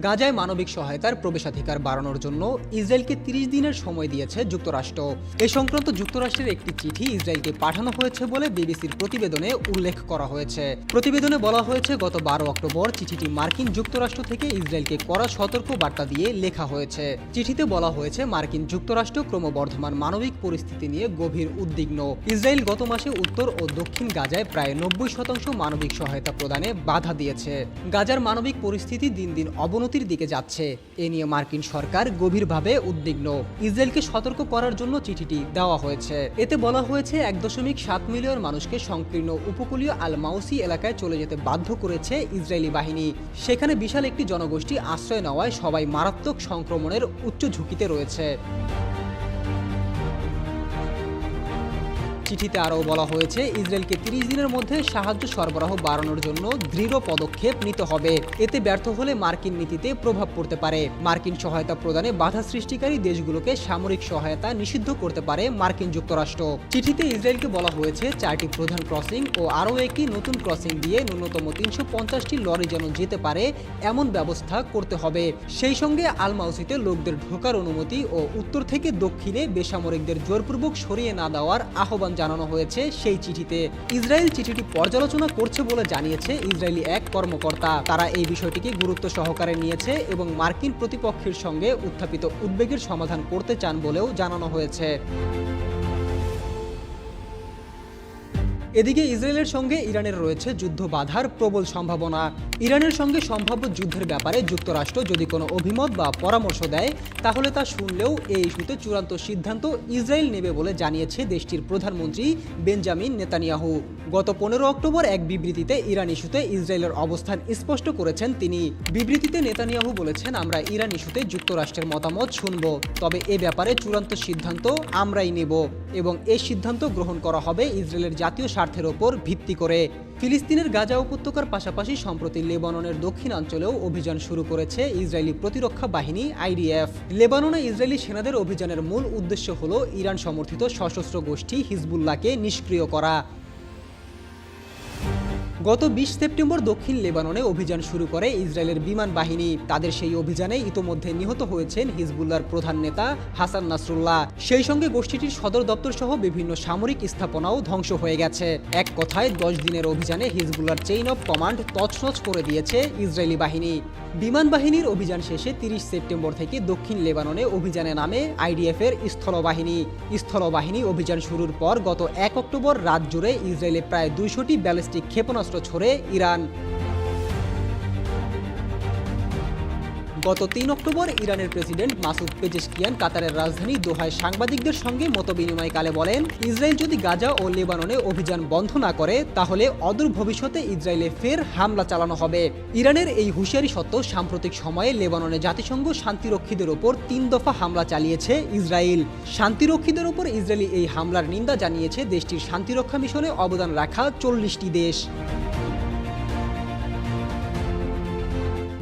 গাজায় মানবিক সহায়তার প্রবেশাধিকার বাড়ানোর জন্য ইসরায়েলকে তিরিশ দিনের সময় দিয়েছে যুক্তরাষ্ট্র। এ সংক্রান্ত যুক্তরাষ্ট্রের একটি চিঠি ইসরায়েলকে পাঠানো হয়েছে বলে বিবিসির প্রতিবেদনে উল্লেখ করা হয়েছে। প্রতিবেদনে বলা হয়েছে, গত বারো অক্টোবর চিঠিটি মার্কিন যুক্তরাষ্ট্র থেকে ইসরায়েলকে করা সতর্ক বার্তা দিয়ে লেখা হয়েছে। চিঠিতে বলা হয়েছে, মার্কিন যুক্তরাষ্ট্র ক্রমবর্ধমান মানবিক পরিস্থিতি নিয়ে গভীর উদ্বিগ্ন। ইসরায়েল গত মাসে উত্তর ও দক্ষিণ গাজায় প্রায় নব্বই শতাংশ মানবিক সহায়তা প্রদানে বাধা দিয়েছে। গাজার মানবিক পরিস্থিতি দিন দিন অবনতির দিকে যাচ্ছে। এ নিয়ে মার্কিন সরকার গভীরভাবে উদ্বিগ্ন। ইসরায়েলকে সতর্ক করার জন্য চিঠিটি দেওয়া হয়েছে। এতে বলা হয়েছে, এক দশমিক সাত মিলিয়ন মানুষকে সংকীর্ণ উপকূলীয় আল মাউসি এলাকায় চলে যেতে বাধ্য করেছে ইসরায়েলি বাহিনী। সেখানে বিশাল একটি জনগোষ্ঠী আশ্রয় নেওয়ায় সবাই মারাত্মক সংক্রমণের উচ্চ ঝুঁকিতে রয়েছে। চিঠিতে আরও বলা হয়েছে, ইসরায়েলকে তিরিশ দিনের মধ্যে সাহায্য সরবরাহ বাড়ানোর জন্য দৃঢ় পদক্ষেপ নিতে হবে। এতে ব্যর্থ হলে মার্কিন নীতিতে প্রভাব পড়তে পারে। মার্কিন সহায়তা প্রদানে বাধা সৃষ্টিকারী দেশগুলোকে সামরিক সহায়তা নিষিদ্ধ করতে পারে মার্কিন যুক্তরাষ্ট্র। চিঠিতে ইসরায়েলকে বলা হয়েছে, চারটি প্রধান ক্রসিং ও আরও একটি নতুন ক্রসিং দিয়ে ন্যূনতম তিনশো পঞ্চাশটি লরি যেন যেতে পারে, এমন ব্যবস্থা করতে হবে। সেই সঙ্গে আলমাউসিতে লোকদের ঢোকার অনুমতি ও উত্তর থেকে দক্ষিণে বেসামরিকদের জোরপূর্বক সরিয়ে না দেওয়ার আহ্বান জানানো হয়েছে, সেই চিঠিতে ইসরায়েল চিঠিটি পর্যালোচনা করছে বলে জানিয়েছে ইসরায়েলি এক কর্মকর্তা। তারা এই বিষয়টিকে গুরুত্ব সহকারে নিয়েছে এবং মার্কিন প্রতিপক্ষের সঙ্গে উত্থাপিত উদ্বেগের সমাধান করতে চান বলেও জানানো হয়েছে। এদিকে ইসরায়েলের সঙ্গে ইরানের রয়েছে যুদ্ধ বাধার প্রবল সম্ভাবনা। ইরানের সঙ্গে সম্ভাব্য যুদ্ধের ব্যাপারে যুক্তরাষ্ট্র যদি কোনো অভিমত বা পরামর্শ দেয়, তাহলে তা শুনলেও এই ইস্যুতে চূড়ান্ত সিদ্ধান্ত ইসরায়েল নেবে বলে জানিয়েছে দেশটির প্রধানমন্ত্রী বেঞ্জামিন নেতানিয়াহু। গত পনেরো অক্টোবর এক বিবৃতিতে ইরান ইস্যুতে ইসরায়েলের অবস্থান স্পষ্ট করেছেন তিনি। বিবৃতিতে নেতানিয়াহু বলেছেন, আমরা ইরান ইস্যুতে যুক্তরাষ্ট্রের মতামত শুনব, তবে এ ব্যাপারে চূড়ান্ত সিদ্ধান্ত আমরাই নেব এবং এই সিদ্ধান্ত গ্রহণ করা হবে ইসরায়েলের জাতীয় স্বার্থের ওপর ভিত্তি করে। ফিলিস্তিনের গাজা উপত্যকার পাশাপাশি সম্প্রতি লেবাননের দক্ষিণাঞ্চলেও অভিযান শুরু করেছে ইসরায়েলি প্রতিরক্ষা বাহিনী, আইডিএফ। লেবাননে ইসরায়েলি সেনাদের অভিযানের মূল উদ্দেশ্য হল ইরান সমর্থিত সশস্ত্র গোষ্ঠী হিজবুল্লাহকে নিষ্ক্রিয় করা। গত বিশ সেপ্টেম্বর দক্ষিণ লেবাননে অভিযান শুরু করে ইসরায়েলের বিমান বাহিনী। তাদের সেই অভিযানে ইতোমধ্যে নিহত হয়েছেন হিজবুল্লাহর প্রধান নেতা হাসান নাসরুল্লাহ। সেই সঙ্গে গোষ্ঠীটির সদর দপ্তর সহ বিভিন্ন সামরিক স্থাপনাও ধ্বংস হয়ে গেছে। এক কথায়, দশ দিনের অভিযানে হিজবুল্লাহর চেইন অফ কমান্ড তছনছ করে দিয়েছে ইসরায়েলি বাহিনী। বিমান বাহিনীর অভিযান শেষে তিরিশ সেপ্টেম্বর থেকে দক্ষিণ লেবাননে অভিযানে নামে আইডিএফের স্থলবাহিনী। স্থলবাহিনী অভিযান শুরুর পর গত এক অক্টোবর রাত জুড়ে ইসরায়েলে প্রায় দুইশোটি ব্যালিস্টিক ক্ষেপণাস্ত্র ছড়ে ইরান গত তিন অক্টোবর ইরানের প্রেসিডেন্ট মাসুদ পেজেশকিয়ান কাতারের রাজধানী দোহায় সাংবাদিকদের সঙ্গে মতবিনিময়কালে বলেন, ইসরায়েল যদি গাজা ও লেবাননে অভিযান বন্ধ না করে, তাহলে অদূর ভবিষ্যতে ইসরায়েলে ফের হামলা চালানো হবে। ইরানের এই হুঁশিয়ারি সত্ত্বেও সাম্প্রতিক সময়ে লেবাননে জাতিসংঘ শান্তিরক্ষীদের ওপর তিন দফা হামলা চালিয়েছে ইসরায়েল। শান্তিরক্ষীদের ওপর ইসরায়েলি এই হামলার নিন্দা জানিয়েছে দেশটির শান্তিরক্ষা মিশনে অবদান রাখা চল্লিশটি দেশ।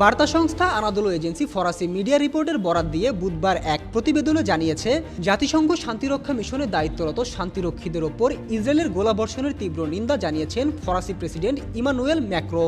বার্তা সংস্থা আনাদোলো এজেন্সি ফরাসি মিডিয়া রিপোর্টের বরাত দিয়ে বুধবার এক প্রতিবেদনে জানিয়েছে, জাতিসংঘ শান্তিরক্ষা মিশনে দায়িত্বরত শান্তিরক্ষীদের ওপর ইসরায়েলের গোলাবর্ষণের তীব্র নিন্দা জানিয়েছেন ফরাসি প্রেসিডেন্ট ইমানুয়েল ম্যাক্রো।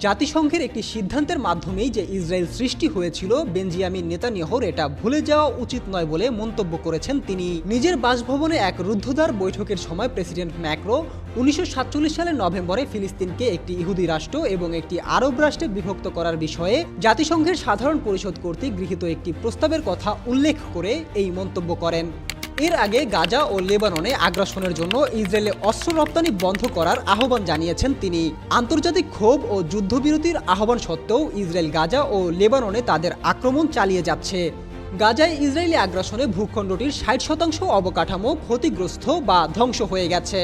জাতিসংঘের একটি সিদ্ধান্তের মাধ্যমেই যে ইসরায়েল সৃষ্টি হয়েছিল, বেঞ্জিয়ামিন নেতানিয়াহুর এটা ভুলে যাওয়া উচিত নয় বলে মন্তব্য করেছেন তিনি। নিজের বাসভবনে এক রুদ্ধদ্বার বৈঠকের সময় প্রেসিডেন্ট ম্যাক্রো উনিশশো সাতচল্লিশ সালের নভেম্বরে ফিলিস্তিনকে একটি ইহুদি রাষ্ট্র এবং একটি আরব রাষ্ট্রে বিভক্ত করার বিষয়ে জাতিসংঘের সাধারণ পরিষদ কর্তৃক গৃহীত একটি প্রস্তাবের কথা উল্লেখ করে এই মন্তব্য করেন। এর আগে গাজা ও লেবাননে আগ্রাসনের জন্য ইসরায়েলে অস্ত্র রপ্তানি বন্ধ করার আহ্বান জানিয়েছেন তিনি। আন্তর্জাতিক ক্ষোভ ও যুদ্ধবিরতির আহ্বান সত্ত্বেও ইসরায়েল, গাজা ও লেবাননে তাদের আক্রমণ চালিয়ে যাচ্ছে। গাজায় ইসরায়েলি আগ্রাসনে ভূখণ্ডটির ষাট শতাংশ অবকাঠামো ক্ষতিগ্রস্ত বা ধ্বংস হয়ে গেছে।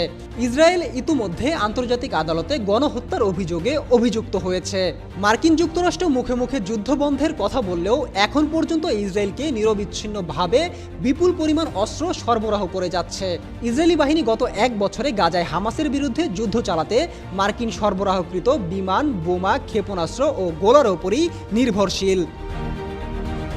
ইসরায়েল ইতিমধ্যে আন্তর্জাতিক আদালতে গণহত্যার অভিযোগে অভিযুক্ত হয়েছে। মার্কিন যুক্তরাষ্ট্র মুখে মুখে যুদ্ধ বন্ধের কথা বললেও এখন পর্যন্ত ইসরায়েলকে নিরবিচ্ছিন্নভাবে বিপুল পরিমাণ অস্ত্র সরবরাহ করে যাচ্ছে। ইসরায়েলি বাহিনী গত এক বছরে গাজায় হামাসের বিরুদ্ধে যুদ্ধ চালাতে মার্কিন সরবরাহকৃত বিমান, বোমা, ক্ষেপণাস্ত্র ও গোলার ওপরই নির্ভরশীল।